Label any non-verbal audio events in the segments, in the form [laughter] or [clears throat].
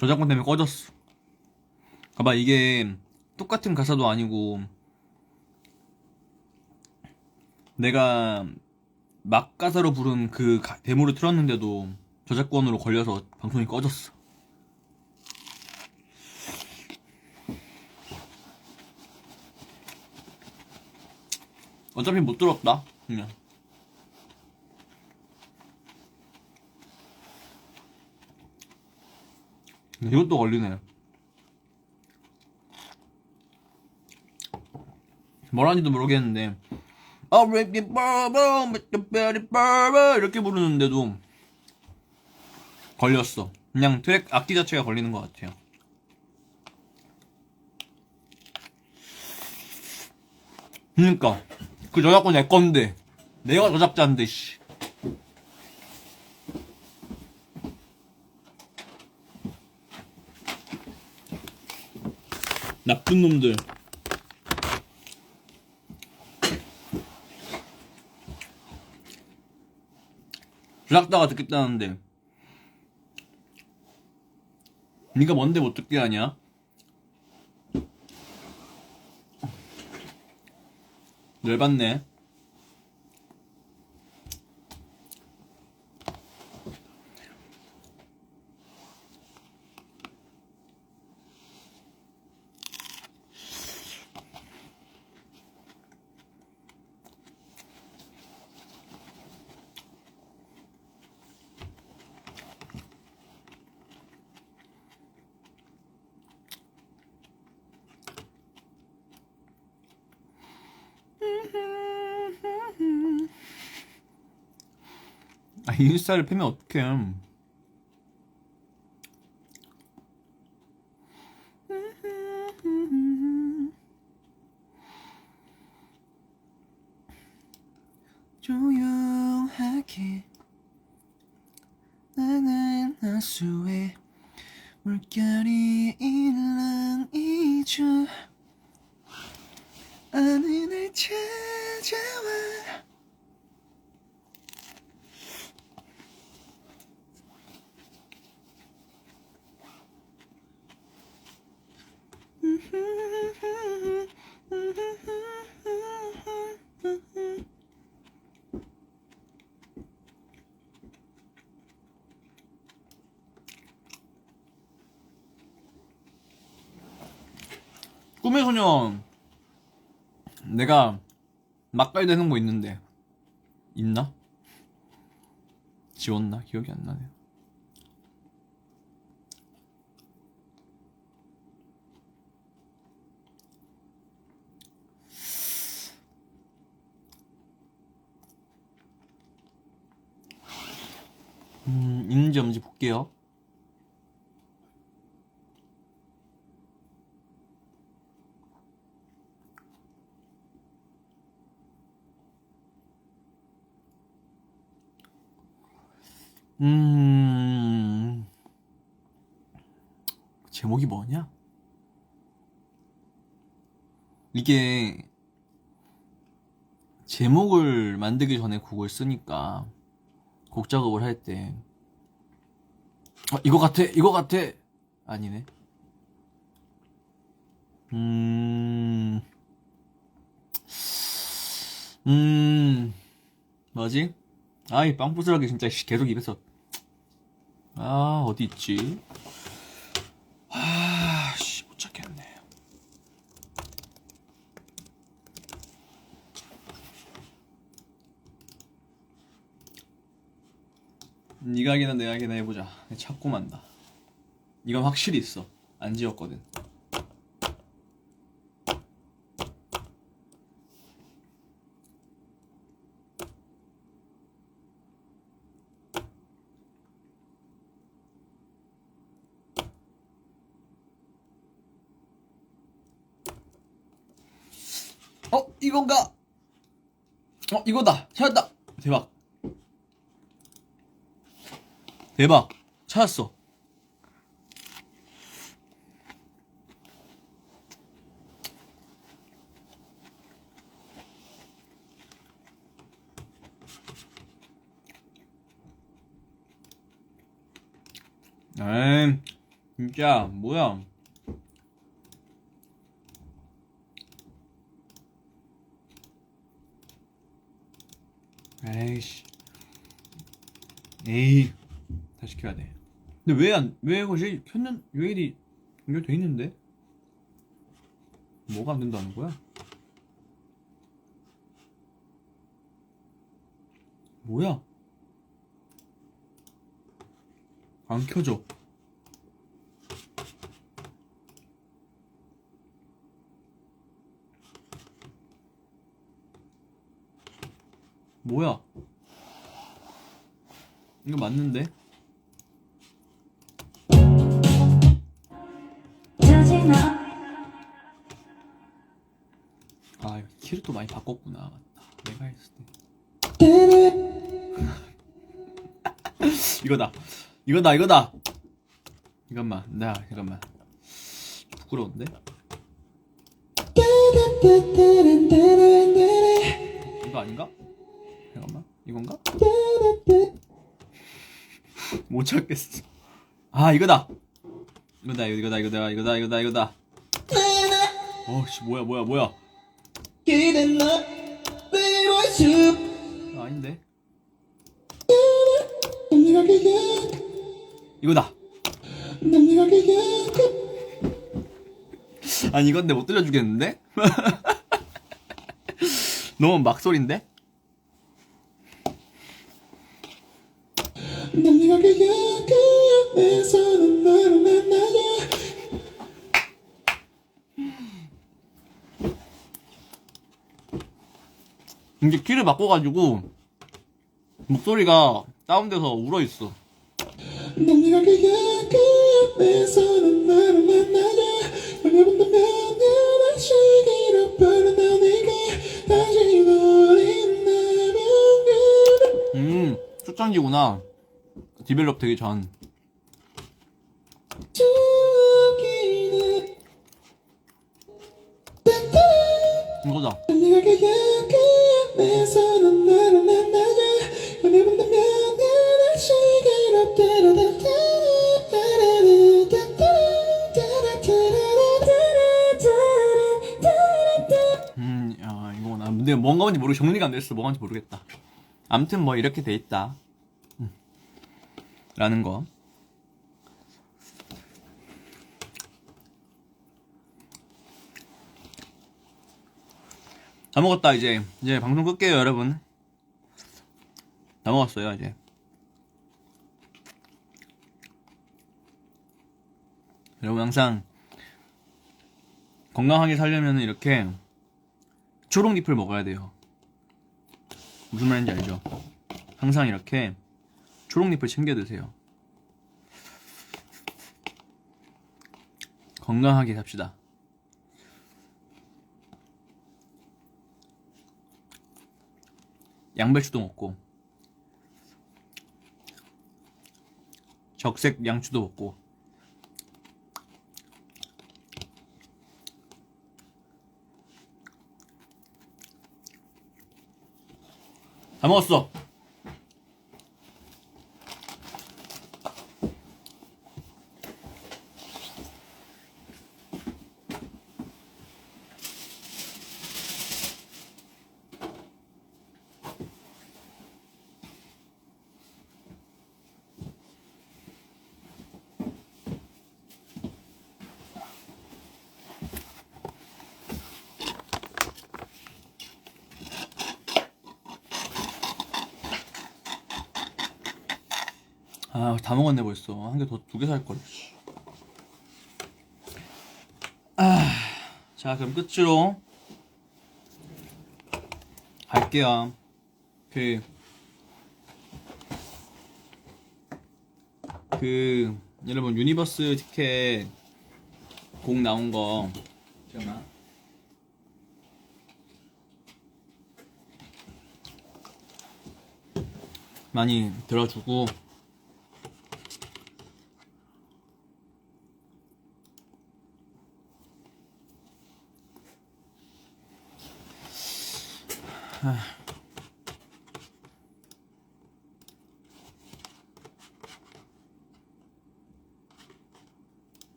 저작권 때문에 꺼졌어. 봐봐, 이게 똑같은 가사도 아니고, 내가 막 가사로 부른 그 가- 데모를 틀었는데도 저작권으로 걸려서 방송이 꺼졌어. 어차피 못 들었다, 그냥. 이것도 걸리네. 뭐라는지도 모르겠는데, 빠밤 이렇게 부르는데도 걸렸어. 그냥 트랙 악기 자체가 걸리는 것 같아요. 그니까 그 저작권 내 건데 내가 저작자인데 씨. 나쁜 놈들. 제작자가 듣겠다는데 네가 뭔데 못 듣게 하냐? 열받네. 아 인스타를 패면 어떡해 조용하게 나는 하수에 물결이 일렁이죠 어느 날 찾아와 꿈의 소년 내가 맛깔되는 거 있는데 있나? 지웠나? 기억이 안 나네요 음, 있는지 없는지 볼게요 음. 제목이 뭐냐? 이게 제목을 만들기 전에 곡을 쓰니까 곡 작업을 할때 어, 이거 같아, 이거 같아. 아니네. 음, 음, 뭐지? 아이 빵부스러기 진짜 씨, 계속 입에서 아 어디 있지? 아씨 못 찾겠네. 네가 하기나 내가 하기나 해보자. 찾고 만다. 이건 확실히 있어. 안 지웠거든. 어 이건가? 어 이거다 찾았다 대박 대박 찾았어 에이 진짜 뭐야? 에이씨. 에이. 다시 켜야 돼. 근데 왜 안, 왜 이것이 켰는, UAD 연결돼 있는데? 뭐가 안 된다는 거야? 뭐야? 안 켜져. 뭐야? 이거 맞는데? 키를 또 많이 바꿨구나. 맞다. 내가 했을 때. [laughs] 이거다. 이거다, 이거다. 잠깐만, 나, 잠깐만. 부끄러운데? 이거 아닌가? 잠깐만, 이건가? [laughs] 못 찾겠어. 아. 이거다, 이거다, 이거다, 이거다, 이거다, 이거다. 어씨, 뭐야, 뭐야, 뭐야. 아, 아닌데? 이거다. 아니 이건데 못 들려주겠는데? [laughs] 너무 막소리인데? 이제 키를 바꿔가지고 목소리가 다운돼서 울어 있어. 음 초창기구나. 디벨롭 되기 전. 이거다 음, 야, 이거구나. 근데 뭔가 뭔지 모르고 정리가 안 됐어. 뭐가 뭔지 모르겠다. 암튼 뭐 이렇게 돼 있다. 음. 라는 거. 다 먹었다, 이제. 이제 방송 끌게요, 여러분. 다 먹었어요, 이제. 여러분 항상 건강하게 살려면 이렇게 초록잎을 먹어야 돼요. 무슨 말인지 알죠? 항상 이렇게 초록잎을 챙겨 드세요. 건강하게 삽시다. 양배추도 먹고 적색 양추도 먹고 다 먹었어. 아, 다 먹었네 벌써. 한 개 더 두 개 살 걸. 아, 자 그럼 끝으로 갈게요. 그, 그 여러분 유니버스 티켓 곡 나온 거 잠깐만. 많이 들어주고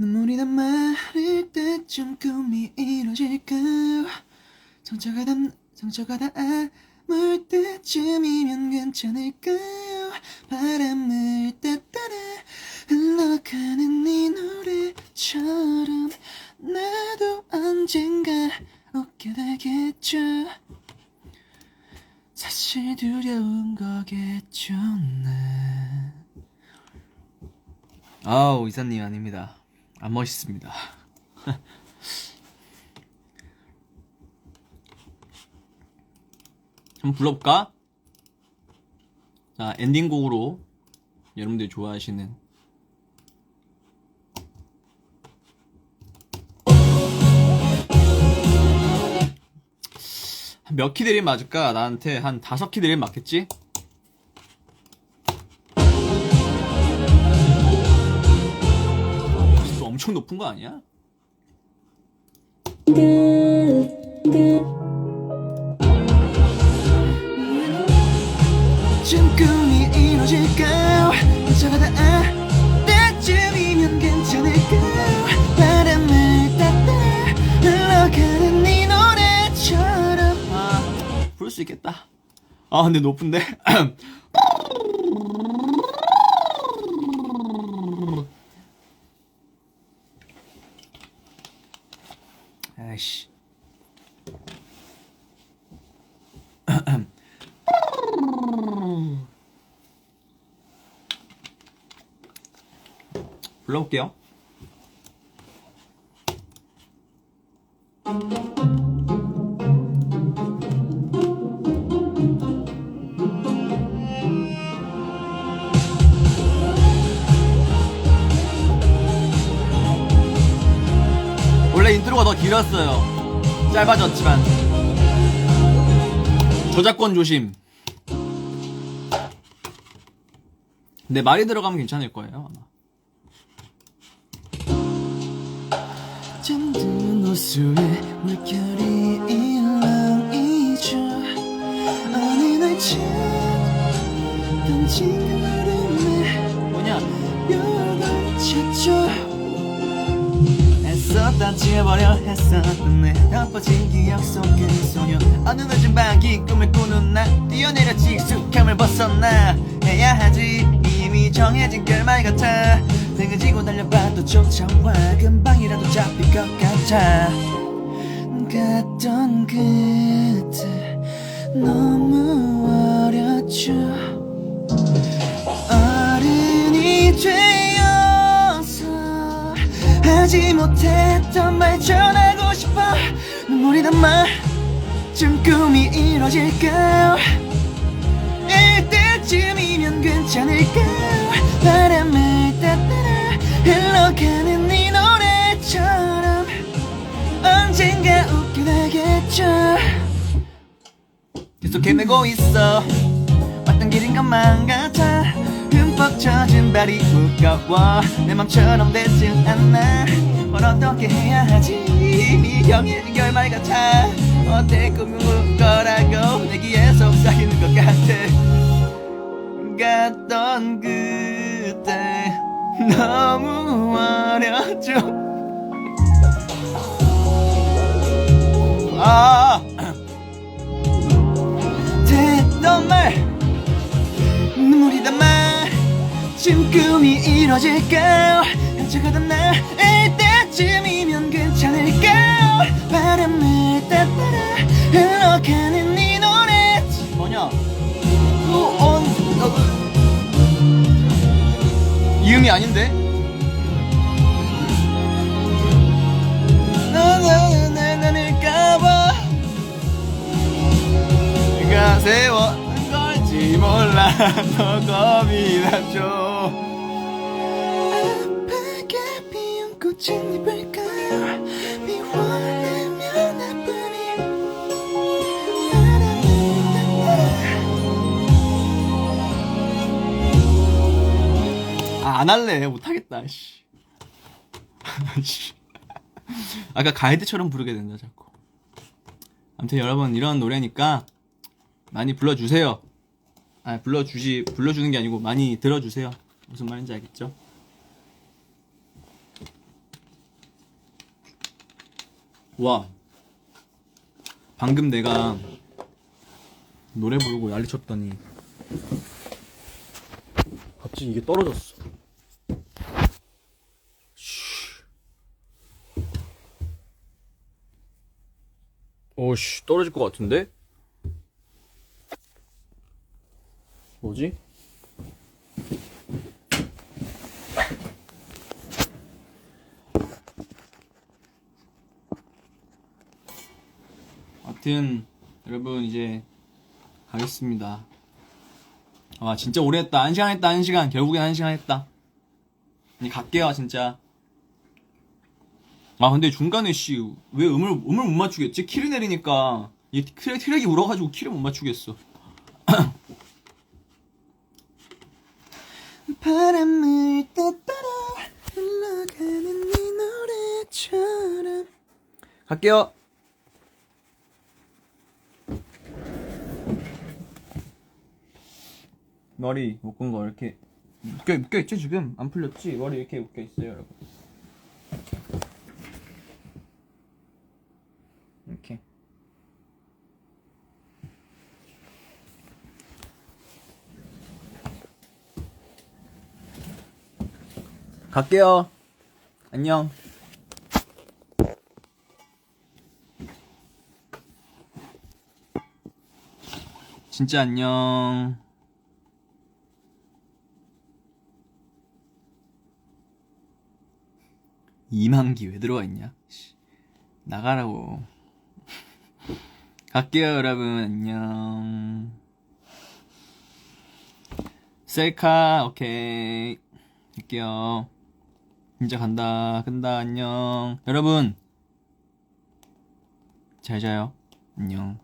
눈물이 난 마를 때쯤 꿈이 이루어질까? 상처가 다 상처가 다 아물 때쯤이면 괜찮을까? 바람을 따따라 흘러가는 네 노래처럼 나도 언젠가 웃게 되겠죠. 사실 두려운 거겠죠 난 아우 이사님 아닙니다. 안 멋있습니다. [laughs] 한번 불러볼까? 자 엔딩곡으로 여러분들이 좋아하시는 한몇키 드림 맞을까? 나한테 한 다섯 키 드림 맞겠지? 또 엄청 높은 거 아니야? 진 꿈이 이루어질까 상처가 닿을 때쯤이면 괜찮을까 바람을 따라 흘러가는 네 노래처럼. 아 부를 수 있겠다. 아 근데 높은데? [clears throat] 아이씨 불러볼게요. 원래 인트로가 더 길었어요. 짧아졌지만. 저작권 조심. 근데 말이 들어가면 괜찮을 거예요, 아마. 호수에 물결이 일렁이죠 어느 날 던진 구름에 뭐냐 벽을 쳤죠. 애썼다 지워버려 했었던 내 덮어진 기억 속의 소녀. 어느 늦은 밤기 꿈을 꾸는 나 뛰어내렸지 익숙함을 벗어나 해야 하지. 이미 정해진 결말 같아 등을 지고 달려봐도 쫓아와 금방이라도 잡힐 것 같아. 갔던 그때 너무 어렸죠. 어른이 되어서 하지 못했던 말 전하고 싶어. 눈물이 담아 좀 꿈이 이뤄질까 이때쯤이면 괜찮을까 바람을 따따라 되겠죠 계속 헤매고 있어. 왔던 길인 것만 같아. 흠뻑 젖은 발이 무거워. 내 맘처럼 되지 않나 뭘 어떻게 해야 하지? 정해진 결말 같아. 어때? 꿈을 거라고 내 귀에 속삭이는 것 같아. 갔던 그때 너무 어렸죠 꿈이 이뤄질까 상처가던 날 이때쯤이면 괜찮을까 바람을 따따라 흘러가는 네 노래. 뭐냐? 또온 이음이 아닌데? 너는 나닐까봐 내가 세웠는 걸지 몰라. [laughs] 너 겁이 나죠 아, 안 할래. 못하겠다, 씨. [laughs] 씨. 아까 가이드처럼 부르게 된다, 자꾸. 아무튼 여러분, 이런 노래니까 많이 불러주세요. 아, 불러주시, 불러주는 게 아니고 많이 들어주세요. 무슨 말인지 알겠죠? 와 방금 내가 노래 부르고 난리 쳤더니 갑자기 이게 떨어졌어 오씨 떨어질 것 같은데? 뭐지? 아무튼 여러분 이제 가겠습니다. 와 진짜 오래 했다. 한 시간 했다. 한 시간. 결국엔 한 시간 했다. 이제 갈게요 진짜. 아 근데 중간에 씨 왜 음을 음을 못 맞추겠지? 키를 내리니까 이 트랙, 트랙이 울어가지고 키를 못 맞추겠어. [clears throat] 바람을 따라 흘러가는 네 노래처럼 갈게요. 머리 묶은 거 이렇게 묶여 묶여 있죠 지금 안 풀렸지 머리 이렇게 묶여 있어요 여러분. 이렇게. 갈게요. 안녕. 진짜 안녕. 이만기 왜 들어와 있냐? 씨, 나가라고. [laughs] 갈게요, 여러분. 안녕. 셀카, 오케이. 갈게요. 진짜 간다. 간다. 안녕. 여러분. 잘 자요. 안녕.